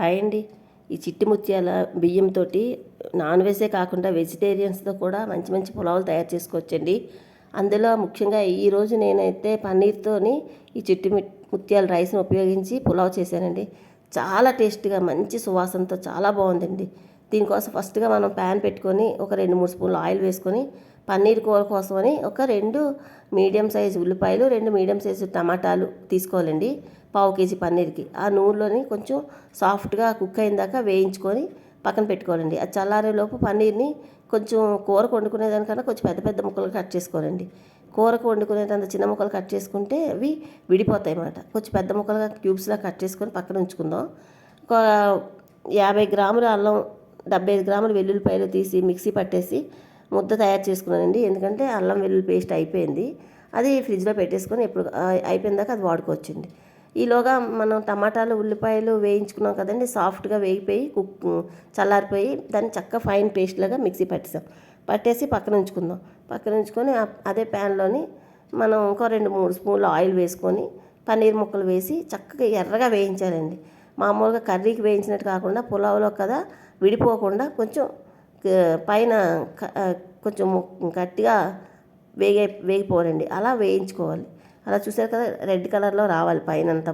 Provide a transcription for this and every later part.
Hi అండి ఈ చిట్టి ముత్యాల బియ్యంతో నాన్ వెజే కాకుండా వెజిటేరియన్స్తో కూడా మంచి మంచి పులావులు తయారు చేసుకోవచ్చండి. అందులో ముఖ్యంగా ఈరోజు నేనైతే పన్నీర్తోని ఈ చిట్టి ముత్యాల రైస్ని ఉపయోగించి పులావ్ చేశానండి. చాలా టేస్ట్గా మంచి సువాసనతో చాలా బాగుందండి. దీనికోసం ఫస్ట్గా మనం ప్యాన్ పెట్టుకొని ఒక రెండు మూడు స్పూన్లు ఆయిల్ వేసుకొని పన్నీర్ కూర కోసమని ఒక రెండు మీడియం సైజు ఉల్లిపాయలు రెండు మీడియం సైజు టమాటాలు తీసుకోవాలండి. పావు కేజీ పన్నీర్కి. ఆ నూనెలోని కొంచెం సాఫ్ట్గా కుక్ అయిన దాకా వేయించుకొని పక్కన పెట్టుకోవాలండి. అది చల్లారేలోపు పన్నీర్ని కొంచెం కూర వండుకునేదానికన్నా కొంచెం పెద్ద పెద్ద ముక్కలు కట్ చేసుకోనండి కూరకు వండుకునేటంత చిన్న ముక్కలు కట్ చేసుకుంటే అవి విడిపోతాయి అన్నమాట కొంచెం పెద్ద ముక్కలుగా క్యూబ్స్లా కట్ చేసుకొని పక్కన ఉంచుకుందాం. ఒక యాభై గ్రాముల అల్లం డెబ్బై ఐదు గ్రాములు వెల్లుల్లిపాయలు తీసి మిక్సీ పట్టేసి ముద్ద తయారు చేసుకున్నానండి. ఎందుకంటే అల్లం వెల్లుల్లి పేస్ట్ అయిపోయింది. అది ఫ్రిడ్జ్లో పెట్టేసుకొని ఎప్పుడు ఆ, అయిపోయిన దాకా అది వాడుకోవచ్చండి. ఈలోగా మనం టమాటాలు ఉల్లిపాయలు వేయించుకున్నాం కదండి సాఫ్ట్గా వేగిపోయి కుక్ చల్లారిపోయి దాన్ని చక్కగా ఫైన్ పేస్ట్ లాగా మిక్సీ పట్టేసాం. పట్టేసి పక్కన ఉంచుకుందాం. పక్కన ఉంచుకొని అదే ప్యాన్లోని మనం ఇంకో రెండు మూడు స్పూన్లు ఆయిల్ వేసుకొని పన్నీర్ ముక్కలు వేసి చక్కగా ఎర్రగా వేయించాలండి. మామూలుగా కర్రీకి వేయించినట్టు కాకుండా పులావ్లో కదా విడిపోకుండా కొంచెం పైన కొంచెం గట్టిగా వేగే వేగిపోవాలండి. అలా వేయించుకోవాలి. అలా చూసారు కదా రెడ్ కలర్లో రావాలి పైన అంతా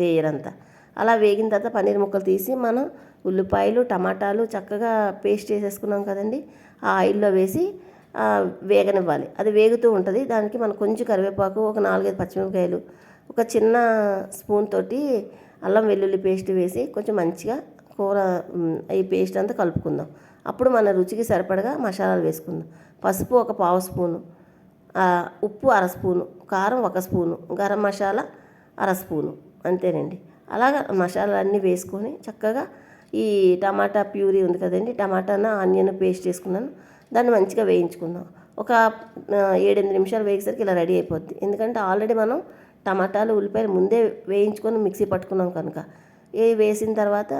లేయర్ అంతా. అలా వేగిన తర్వాత పన్నీర్ ముక్కలు తీసి మనం ఉల్లిపాయలు టమాటాలు చక్కగా పేస్ట్ చేసేసుకున్నాం కదండి. ఆ ఆయిల్లో వేసి వేగనివ్వాలి. అది వేగుతూ ఉంటుంది. దానికి మనం కొంచెం కరివేపాకు ఒక నాలుగైదు పచ్చిమిరపకాయలు ఒక చిన్న స్పూన్ తోటి అల్లం వెల్లుల్లి పేస్ట్ వేసి కొంచెం మంచిగా కూర ఈ పేస్ట్ అంతా కలుపుకుందాం. అప్పుడు మన రుచికి సరిపడగా మసాలాలు వేసుకుందాం. పసుపు ఒక పావు స్పూను ఉప్పు అర స్పూను కారం ఒక స్పూను గరం మసాలా అర స్పూను అంతేనండి. అలాగా మసాలా అన్నీ వేసుకొని చక్కగా ఈ టమాటా ప్యూరీ ఉంది కదండి టమాటాన ఆనియన్ పేస్ట్ చేసుకున్నాను. దాన్ని మంచిగా వేయించుకుందాం. ఒక ఏడెనిమిది నిమిషాలు వేగేసరికి ఇలా రెడీ అయిపోద్ది. ఎందుకంటే ఆల్రెడీ మనం టమాటాలు ఉల్లిపాయలు ముందే వేయించుకొని మిక్సీ పట్టుకున్నాం కనుక ఏ వేసిన తర్వాత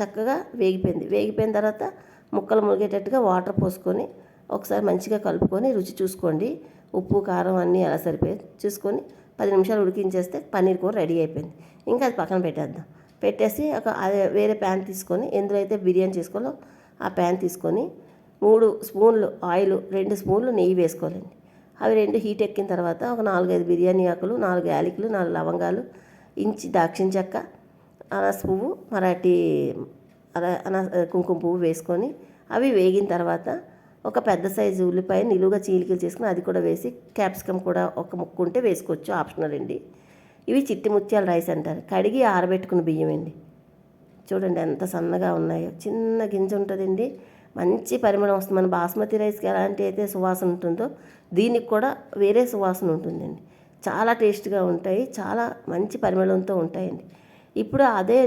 చక్కగా వేగిపోయింది. వేగిపోయిన తర్వాత ముక్కలు మురిగేటట్టుగా వాటర్ పోసుకొని ఒకసారి మంచిగా కలుపుకొని రుచి చూసుకోండి. ఉప్పు కారం అన్నీ అలా సరిపోయి చూసుకొని పది నిమిషాలు ఉడికించేస్తే పన్నీర్ కూర రెడీ అయిపోయింది. ఇంకా అది పక్కన పెట్టేద్దాం. పెట్టేసి ఒక అదే వేరే ప్యాన్ తీసుకొని ఎందులో అయితే బిర్యానీ చేసుకోవాలో ఆ ప్యాన్ తీసుకొని మూడు స్పూన్లు ఆయిల్ రెండు స్పూన్లు నెయ్యి వేసుకోవాలండి. అవి రెండు హీట్ ఎక్కిన తర్వాత ఒక నాలుగైదు బిర్యానీ ఆకులు నాలుగు యాలకులు నాలుగు లవంగాలు ఇంచి దాక్షిణ చెక్క అనాస పువ్వు మరాఠీ అలా అనా కుంకుమ పువ్వు వేసుకొని అవి వేగిన తర్వాత ఒక పెద్ద సైజు ఉల్లిపాయ నిలువుగా చీలికలు చేసుకుని అది కూడా వేసి క్యాప్సికమ్ కూడా ఒక ముక్కు ఉంటే వేసుకోవచ్చు ఆప్షనల్ అండి. ఇవి చిట్టి ముత్యాల రైస్ అంటారు. కడిగి ఆరబెట్టుకున్న బియ్యం అండి. చూడండి ఎంత సన్నగా ఉన్నాయో. చిన్న గింజ ఉంటుందండి. మంచి పరిమళం వస్తుంది. మన బాస్మతి రైస్కి ఎలాంటి అయితే సువాసన ఉంటుందో దీనికి కూడా వేరే సువాసన ఉంటుందండి. చాలా టేస్ట్గా ఉంటాయి. చాలా మంచి పరిమళంతో ఉంటాయండి. ఇప్పుడు అదే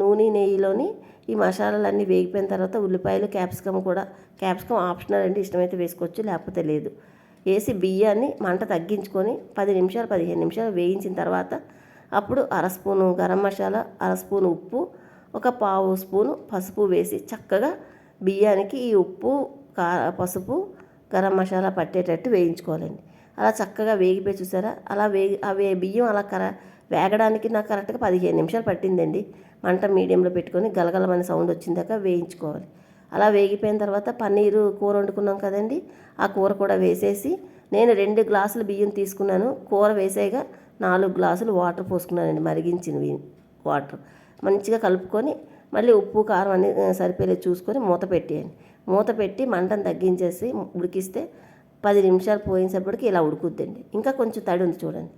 నూనె నెయ్యిలోని ఈ మసాలాలన్నీ వేగిపోయిన తర్వాత ఉల్లిపాయలు క్యాప్సికమ్ కూడా క్యాప్సికమ్ ఆప్షనల్ అండి ఇష్టమైతే వేసుకోవచ్చు లేకపోతే లేదు. వేసి బియ్యాన్ని మంట తగ్గించుకొని పది నిమిషాలు పదిహేను నిమిషాలు వేయించిన తర్వాత అప్పుడు అర స్పూను గరం మసాలా అర స్పూన్ ఉప్పు ఒక పావు స్పూను పసుపు వేసి చక్కగా బియ్యానికి ఈ ఉప్పు కా పసుపు గరం మసాలా పట్టేటట్టు వేయించుకోవాలండి. అలా చక్కగా వేగిపోయి చూసారా? అలా వేగి అవి బియ్యం అలా కర వేగడానికి నాకు కరెక్ట్గా పదిహేను నిమిషాలు పట్టిందండి. మంట మీడియంలో పెట్టుకొని గలగలమని సౌండ్ వచ్చిందాక వేయించుకోవాలి. అలా వేగిపోయిన తర్వాత పన్నీరు కూర వండుకున్నాం కదండి. ఆ కూర కూడా వేసేసి నేను రెండు గ్లాసులు బియ్యం తీసుకున్నాను. కూర వేసేగా నాలుగు గ్లాసులు వాటర్ పోసుకున్నానండి మరిగించినవి వాటర్. మంచిగా కలుపుకొని మళ్ళీ ఉప్పు కారం అన్ని సరిపోయే సరిపోయేలా చూసుకొని మూత పెట్టేయండి. మూత పెట్టి మంటను తగ్గించేసి ఉడికిస్తే పది నిమిషాలు పోయినప్పటికి ఇలా ఉడుకుద్దండి. ఇంకా కొంచెం తడి ఉంది చూడండి.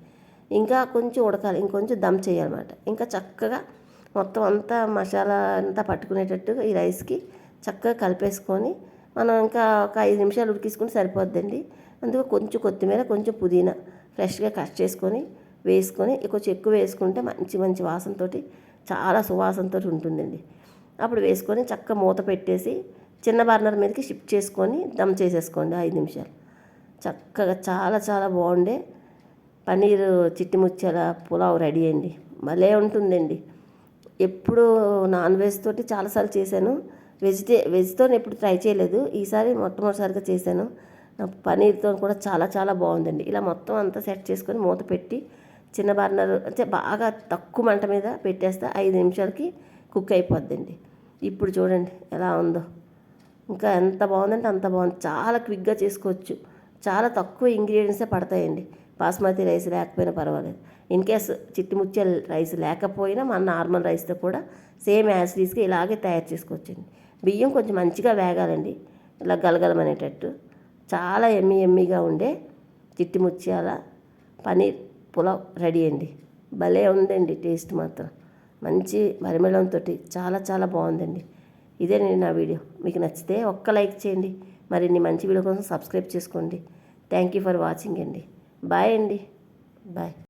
ఇంకా కొంచెం ఉడకాలి ఇంకొంచెం దమ్ చేయాలన్నమాట. ఇంకా చక్కగా మొత్తం అంతా మసాలా అంతా పట్టుకునేటట్టు ఈ రైస్కి చక్కగా కలిపేసుకొని మనం ఇంకా ఒక ఐదు నిమిషాలు ఉడికించుకుంటే సరిపోద్దండి. అందుకు కొంచెం కొత్తిమీర కొంచెం పుదీనా ఫ్రెష్గా కట్ చేసుకొని వేసుకొని కొంచెం ఎక్కువ వేసుకుంటే మంచి మంచి వాసనతోటి చాలా సువాసనతో ఉంటుందండి. అప్పుడు వేసుకొని చక్క మూత పెట్టేసి చిన్న బర్నర్ మీదకి షిఫ్ట్ చేసుకొని దమ్ చేసేసుకోండి ఐదు నిమిషాలు. చక్కగా చాలా చాలా బాగుండే పన్నీరు చిట్టి ముత్యాల పులావ్ రెడీ అయింది భలే ఉంటుందండి. ఎప్పుడు నాన్ వెజ్ తోటి చాలాసార్లు చేశాను. వెజిటే వెజ్తో ఎప్పుడు ట్రై చేయలేదు. ఈసారి మొట్టమొదటిసారిగా చేశాను. పన్నీర్తో కూడా చాలా చాలా బాగుందండి. ఇలా మొత్తం అంతా సెట్ చేసుకొని మూత పెట్టి చిన్న బర్నర్ అంటే బాగా తక్కువ మంట మీద పెట్టేస్తే ఐదు నిమిషాలకి కుక్ అయిపోద్దండి. ఇప్పుడు చూడండి ఎలా ఉందో. ఇంకా ఎంత బాగుందంటే అంత బాగుంది. చాలా క్విక్గా చేసుకోవచ్చు. చాలా తక్కువ ఇంగ్రీడియంట్సే పడతాయండి. బాస్మతి రైస్ లేకపోయినా పర్వాలేదు. ఇన్ కేస్ చిట్టి రైస్ లేకపోయినా మన నార్మల్ రైస్తో కూడా సేమ్ యాజ్ ఇలాగే తయారు చేసుకోవచ్చండి. బియ్యం కొంచెం మంచిగా వేగాలండి. ఇలా గలగలమనేటట్టు చాలా ఎమ్మి ఎమ్మిగా ఉండే చిట్టి ముత్యాల పనీర్ పులావ్ రెడీ అండి. భలే ఉందండి టేస్ట్ మాత్రం. మంచి పరిమళంతో చాలా చాలా బాగుందండి. ఇదేనండి నా వీడియో. మీకు నచ్చితే ఒక్క లైక్ చేయండి. మరిన్ని మంచి వీడియో కోసం సబ్స్క్రైబ్ చేసుకోండి. థ్యాంక్ యూ ఫర్ వాచింగ్ అండి. బాయ్ అండి. బాయ్.